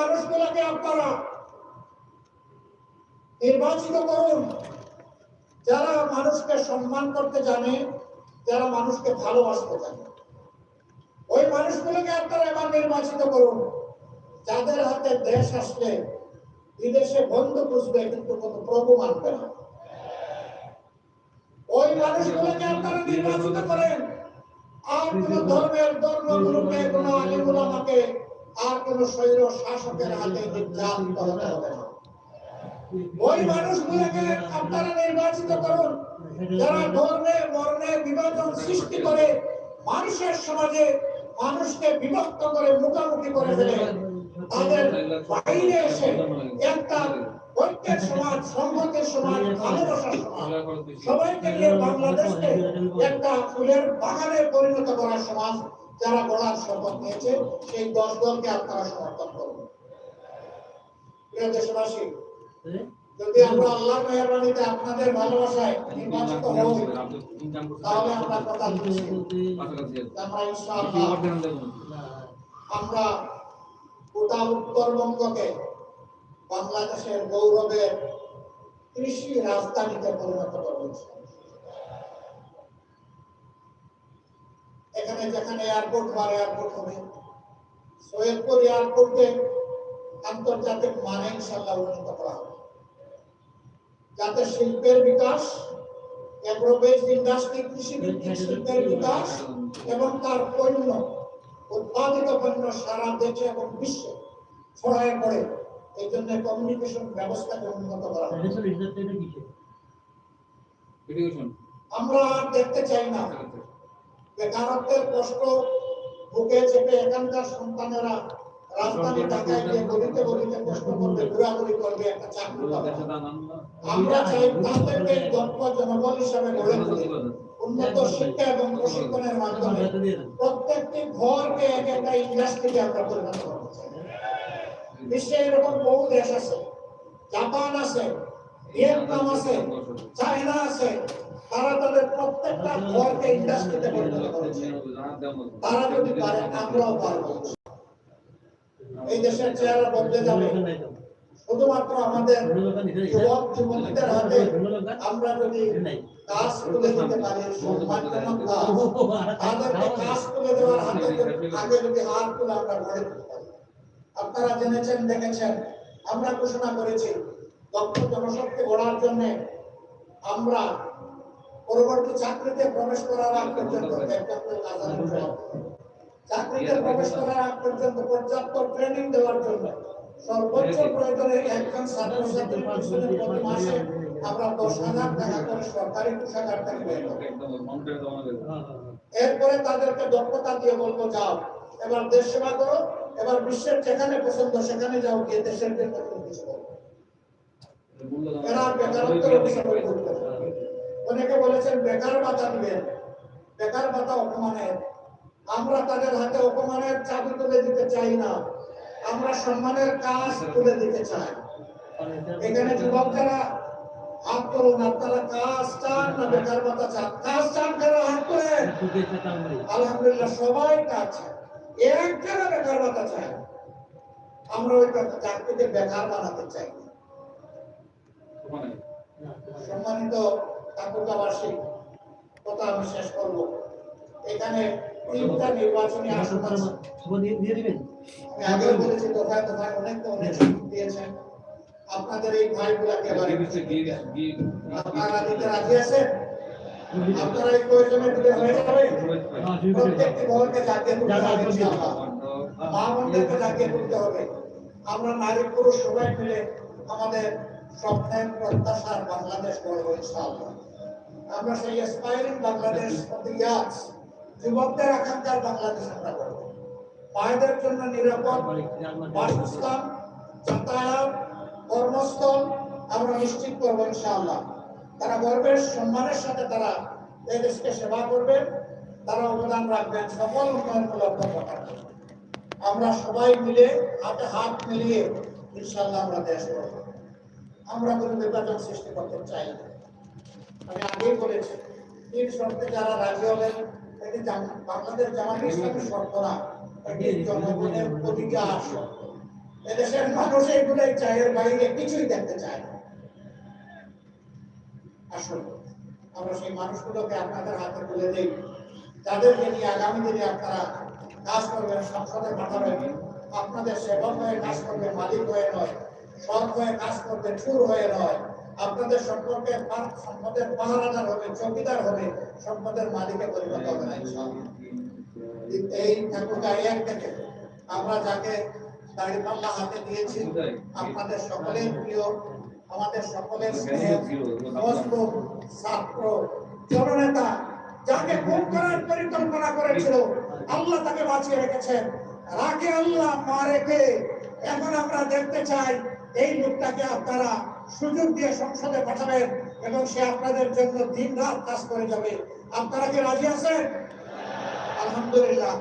মানুষগুলোকে আপনারা নির্বাচিত করুন। যারা মানুষকে সম্মান করতে জানে, যারা মানুষকে ভালোবাসতে জানে। ওই মানুষগুলোকে আপনারা এবার নির্বাচিত করুন। যাদের হাতে দেশ আসলে, বিদেশে বন্ধু বুঝবে কিন্তু কোনো প্রভু মানবে না। ওই মানুষগুলোকে আপনারা নির্বাচিত করেন। আর কোন ধর্মের ধর্মগুলোকে কোন আলিমুলামাকে আর কোন শৈর শাসকের হাতে নির্যাতিত হতে হবে না। ওই মানুষগুলোকে আপনারা নির্বাচিত করুন। যারা ধর্মে বর্ণে বিভাজন সৃষ্টি করে মানুষের সমাজে মানুষকে বিভক্ত করে মুখামুখি করে ফেলে, তাদের বাইরে এসে একটা ঐক্যের সমাজ, সংহতের সমাজ, ভালোবাসার সমাজ, সবাইকে নিয়ে বাংলাদেশকে একটা ফুলের বাগানে পরিণত করার সমাজ যারা গড়ার শপথ নিয়েছে, সেই দশ দলকে আপনারা সমর্থন প্রিয় দেশবাসী, যদি আমরা মেহরবানিতে আপনাদের ভালোবাসায় নির্বাচিত হই, তাহলে আমরা কথা দিচ্ছি আমরা আমরা গোটা উত্তরবঙ্গকে বাংলাদেশের গৌরবের কৃষি রাজধানীতে পরিণত করব। এখানে যেখানে এয়ারপোর্ট হওয়ার এয়ারপোর্ট হবে। সৈয়দপুর এয়ারপোর্টে আন্তর্জাতিক মানে ইনশাল্লাহ উন্নত করা হবে। যাতে শিল্পের বিকাশ এগ্রোবেজ ইন্ডাস্ট্রি কৃষি ভিত্তিক শিল্পের বিকাশ এবং তার পণ্য উৎপাদিত পণ্য সারা দেশে এবং বিশ্বে ছড়ায় পড়ে এই জন্য কমিউনিকেশন ব্যবস্থাকে উন্নত করা হবে। আমরা দেখতে চাই না। বেকারত্বের কষ্ট বুকে চেপে এখানকার সন্তানেরা রাজধানী ঢাকায় গিয়ে গলিতে গলিতে কষ্ট করবে ঘোরাঘুরি করবে একটা চাকরি পাবে। আমরা চাই তাদেরকে দক্ষ জনবল হিসাবে গড়ে তুলি। উন্নত শিক্ষা এবং প্রশিক্ষণের মাধ্যমে প্রত্যেকটি ঘরকে এক একটা ইন্ডাস্ট্রিতে আমরা পরিণত করতে চাই। বিশ্বে এরকম বহু দেশ আছে। জাপান আছে ভিয়েতনাম আছে চায়না আছে তারা তাদের প্রত্যেকটা ইন্ডাস্ট্রিতে পরিণত করেছে। তারা যদি পারে, আমরাও পারব। এই দেশের চেহারা বদলে যাবে। শুধুমাত্র আমাদের যুবক, যুবতীদের হাতে আমরা যদি কাজ তুলে দিতে পারি তাদেরকে কাজ তুলে দেওয়ার হাতে আগে যদি হাত তুলে আমরা আপনারা জেনেছেন, দেখেছেন, আমরা ঘোষণা করেছি, দক্ষ জনশক্তি গড়ার জন্য আমরা পরবর্তী চাকরিতে প্রবেশ করার আগ পর্যন্ত। চাকরিতে প্রবেশ করার আগ পর্যন্ত পর্যাপ্ত ট্রেনিং দেওয়ার জন্য সর্বোচ্চ প্রয়োজনে একজন প্রতি মাসে আমরা দশ হাজার টাকা করে সরকারি পোশাকার থেকে বের এরপরে তাদেরকে দক্ষতা দিয়ে বলব, যাও, এবার দেশ সেবা করো, এবার বিশ্বের যেখানে পছন্দ সেখানে যাও, গিয়ে দেশের জন্য কিছু করো এরা। অনেকে বলেছেন, বেকার ভাতা দিবেন। বেকার ভাতা অপমানের। আমরা তাদের হাতে অপমানের চাবি তুলে দিতে চাই না। আমরা সম্মানের কাজ তুলে দিতে চাই। এখানে যুবক যারা হাত করুন আপনারা কাজ চান না, বেকার ভাতা চান? কাজ চান কারা হাত করেন আলহামদুলিল্লাহ, সবাই কাজ চায়। এক যারা বেকার ভাতা চায় আমরা ওই চাকরিকে বেকার বানাতে চাই না। সম্মানিত ঠাকুরগাবাসী কথা আমি শেষ করব। এখানে তিনটা নির্বাচনী আসন আছে। আমি আগেও বলেছি দফায় দফায় অনেক অনেক দিয়েছেন। আপনাদের এই ভাইগুলাকে এবারে আপনারা দিতে রাজি আছেন? আপনারা এই প্রয়োজনে দিলে হয়ে যাবে। প্রত্যেকটি জাগিয়ে তুলতে হবে মা জাগিয়ে তুলতে হবে। আমরা নারী পুরুষ সবাই মিলে আমাদের স্বপ্নের প্রত্যাশার বাংলাদেশ গড়ব ইনশাআল্লাহ। আমরা সেই aspiring Bangladesh of the years, যুবকদের আকাঙ্ক্ষার বাংলাদেশ আমরা গড়ব মায়েদের জন্য নিরাপদ বাসস্থান, যাতায়াত, কর্মস্থল আমরা নিশ্চিত করব ইনশাআল্লাহ। তারা গর্বের সম্মানের সাথে তারা এই দেশকে সেবা করবেন তারা অবদান রাখবেন সকল উন্নয়নমূলক কর্মকাণ্ড আমরা সবাই মিলে হাতে হাত মিলিয়ে ইনশাআল্লাহ আমরা দেশ করব আমরা কোনো বিভাজন সৃষ্টি করতে চাই না। আমি আগেই বলেছি, তিন শর্তে যারা রাজি হবেন এটি বাংলাদেশ জামাত ইসলামী শর্ত না এটি জনগণের অধিকার শর্ত। এদেশের মানুষ এগুলোই চায় এর বাইরে কিছুই দেখতে চায় না। আসুন, আমরা সেই মানুষগুলোকে আপনাদের হাতে তুলে দিই। যাদেরকে নিয়ে আগামী দিনে আপনারা কাজ করবেন সংসদে পাঠাবেন আপনাদের সেবক হয়ে কাজ করবে, মালিক হয়ে নয়, সৎ হয়ে কাজ করবে, চুর হয়ে নয়। আপনাদের সম্পর্কে সম্পদের পাহারাদার হবে চৌকিদার হবে সম্পদের মালিকে পরিণত হবে না এই এক থেকে আমরা যাকে দাড়িপাল্লা হাতে দিয়েছি আপনাদের সকলের প্রিয় আমাদের সকলের মজবুত ছাত্র জননেতা যাকে খুন করার পরিকল্পনা করেছিল আল্লাহ তাকে বাঁচিয়ে রেখেছেন। রাখে আল্লাহ মা রেখে এখন আমরা দেখতে চাই এই লোকটাকে আপনারা সুযোগ দিয়ে সংসদে পাঠাবেন এবং সে আপনাদের জন্য দিন রাত কাজ করে যাবে। আপনারা কি রাজি আছেন? আলহামদুলিল্লাহ।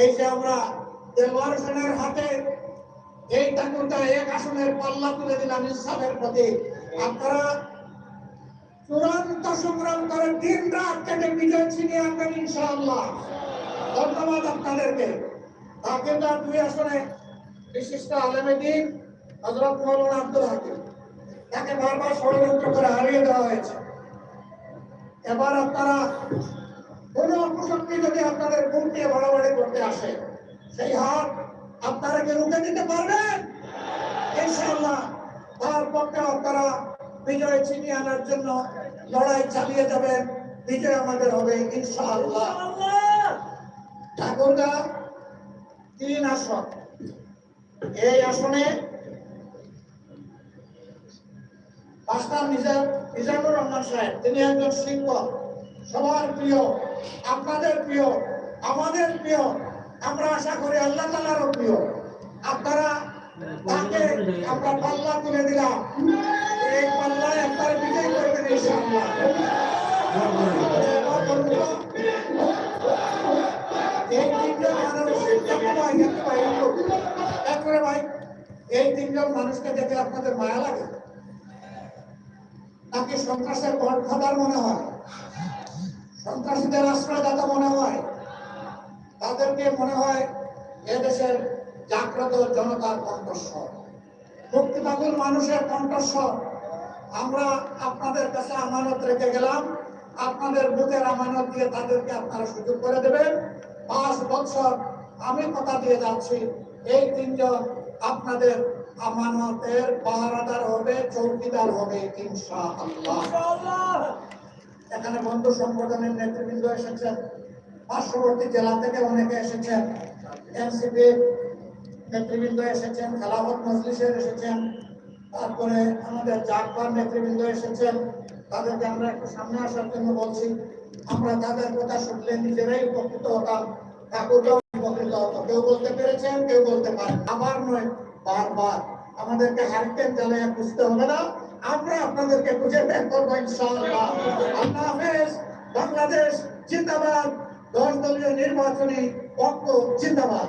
এই যে আমরা হাতে এক তুলে প্রতি আপনারা চূড়ান্ত সংগ্রাম করে দিন রাত কেটে বিজয় ছিনিয়ে আনবেন ইনশাআল্লাহ। ধন্যবাদ আপনাদেরকে। হাকিমদার দুই আসনে বিশিষ্ট আলেমে দিন হজরত আব্দুল হাকিম। তাকে বারবার ষড়যন্ত্র করে হারিয়ে দেওয়া হয়েছে। এবার আপনারা কোন অপশক্তি যদি আপনাদের দিয়ে বাড়াবাড়ি করতে আসে, সেই হাত আপনারা কি রুখে দিতে পারবেন? ইনশাআল্লাহ। তার পক্ষে আপনারা বিজয় ছিনিয়ে আনার জন্য লড়াই চালিয়ে যাবেন বিজয় আমাদের হবে, ইনশাআল্লাহ। তিন আসন। এই আসনে রহমান সাহেব, তিনি একজন শিক্ষক। সবার প্রিয়, আপনাদের প্রিয়, আমাদের প্রিয়, আমরা আশা করি আল্লাহ তালারও প্রিয়। আপনারা এই তিনজন মানুষকে দেখে আপনাদের মায়া লাগে তাকে সন্ত্রাসের গডফাদার মনে হয় সন্ত্রাসীদের আশ্রয়দাতা মনে হয়। তাদেরকে মনে হয় এদেশের জাগ্রত জনতার কণ্ঠস্বর। মুক্তিপাগল মানুষের কণ্ঠস্বর। আমরা আপনাদের কাছে আমানত রেখে গেলাম। আপনাদের বুকের আমানত দিয়ে তাদেরকে আপনারা সুযোগ করে দেবেন। পাঁচ বছর আমি কথা দিয়ে যাচ্ছি। এই তিনজন আপনাদের আমানতের পাহারাদার হবে চৌকিদার হবে ইনশাআল্লাহ। এখানে বন্ধু সংগঠনের নেতৃবৃন্দ এসেছেন। পার্শ্ববর্তী জেলা থেকে অনেকে এসেছেন। এনসিপি নেতৃবৃন্দ এসেছেন, খেলাফত মজলিসের এসেছেন, তারপরে আমাদের জাগবার নেতৃবৃন্দ এসেছেন, তাদেরকে আমরা একটু সামনে আসার জন্য বলছি। আমরা তাদের কথা শুনলে নিজেরাই উপকৃত হতাম ঠাকুররাও উপকৃত হতো কেউ বলতে পেরেছেন, কেউ বলতে পারেন আবার নয়, বারবার। আমাদেরকে হারিকেন জ্বালায় বুঝতে হবে না। আমরা আপনাদেরকে খুঁজে বের করব বাংলাদেশ জিন্দাবাদ। দশ দলীয় নির্বাচনী পক্ষ জিন্দাবাদ।